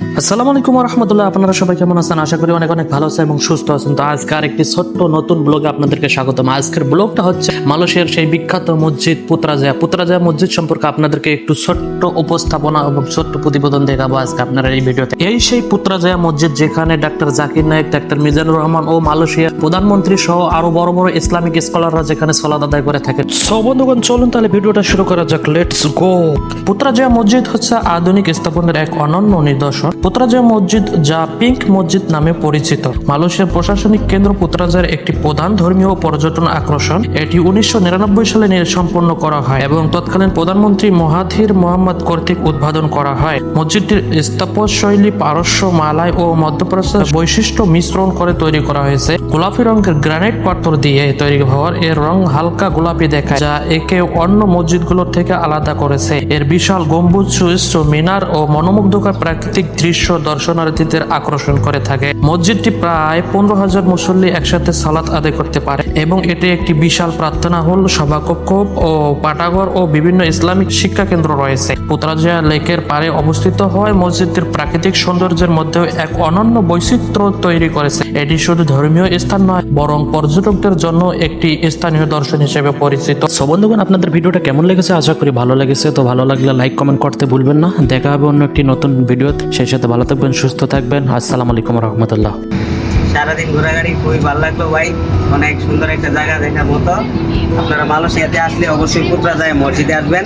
আসসালামু আলাইকুম রহমতুল্লাহ আপনারা সবাই কেমন আছেন? আশা করি অনেক অনেক ভালো আছেন এবং সুস্থ আছেন। তো আজকে আর একটি ছোট্ট নতুন ব্লগে আপনাদেরকে স্বাগতম। আজকের ব্লগটা হচ্ছে মালয়েশিয়ার সেই বিখ্যাত মসজিদ পুত্রাজয়া। পুত্রাজয়া মসজিদ সম্পর্কে আপনাদেরকে একটু ছোট্ট উপস্থাপনা এবং ছোট্ট প্রতিবেদন দেখাবো আজকে আপনারা এই ভিডিওতে। এই সেই পুত্রাজয়া মসজিদ যেখানে ডাক্তার জাকির নায়েক, ডাক্তার মিজানুর রহমান ও মালয়েশিয়ার প্রধানমন্ত্রী সহ আরও বড় বড় ইসলামিক স্কলাররা যেখানে সলাদ আদায় করে থাকেন। সো বন্ধুগণ, চলুন তাহলে ভিডিওটা শুরু করা যাক। লেটস গো পুত্রাজয়া মসজিদ হচ্ছে আধুনিক স্থাপনের এক অনন্য নিদর্শন। পুত্রাজয়া মসজিদ যা পিঙ্ক মসজিদ নামে পরিচিত। মালয়েশিয়ার প্রশাসনিক কেন্দ্র পুত্রাজয়ার একটি প্রধান ধর্মীয় পর্যটন আকর্ষণ। এটি উনিশশো নিরানব্বই সালে সম্পন্ন করা হয় এবং তৎকালীন প্রধানমন্ত্রী মহাথির মোহাম্মদ কর্তৃক উদ্বোধন করা হয়। মসজিদটির স্থাপত্যশৈলী, পারস্য, মালায় ও মধ্যপ্রাচ্যের বৈশিষ্ট্য মিশ্রণ করে তৈরি করা হয়েছে। গোলাপি রঙের গ্রানাইট পাথর দিয়ে তৈরি হওয়ার এর রং হালকা গোলাপি দেখায়, যা একে অন্য মসজিদগুলোর থেকে আলাদা করেছে। এর বিশাল গম্বুজ সুউচ্চ মিনার ও মনোমুগ্ধকর প্রাকৃতিক দৃশ্য দর্শনার্থীদের আকর্ষণ করে থাকে। মসজিদটি প্রায় পনেরো হাজার মুসল্লি একসাথে সালাত আদায় করতে পারে এবং এটি একটি বিশাল প্রার্থনা হল, সভাকক্ষ ও পাটাঘর ও বিভিন্ন ইসলামিক শিক্ষা কেন্দ্র রয়েছে পুতরাজিয়া লেকের পারে অবস্থিত হয় মসজিদটির প্রাকৃতিক সৌন্দর্যের মধ্যেও এক অনন্য বৈচিত্র্য তৈরি করেছে। এটি শুধু ধর্মীয় স্থান নয়, বরং পর্যটকদের জন্য একটি স্থানীয় দর্শন হিসেবে পরিচিত। সো বন্ধুগণ, আপনাদের ভিডিওটা কেমন লেগেছে? আশা করি ভালো লেগেছে। তো ভালো লাগলে লাইক, কমেন্ট করতে ভুলবেন না। দেখা হবে অন্য একটি নতুন ভিডিও সেই সাথে ভালো থাকবেন, সুস্থ থাকবেন। আসসালামু আলাইকুম রহমতুল্লাহ। সারাদিন ঘোরাঘুরি খুবই ভালো লাগল ভাই। অনেক সুন্দর একটা জায়গা দেখার মতো। আপনারা মালয়েশিয়াতে আসলে অবশ্যই পুত্রা যায় মসজিদে আসবেন।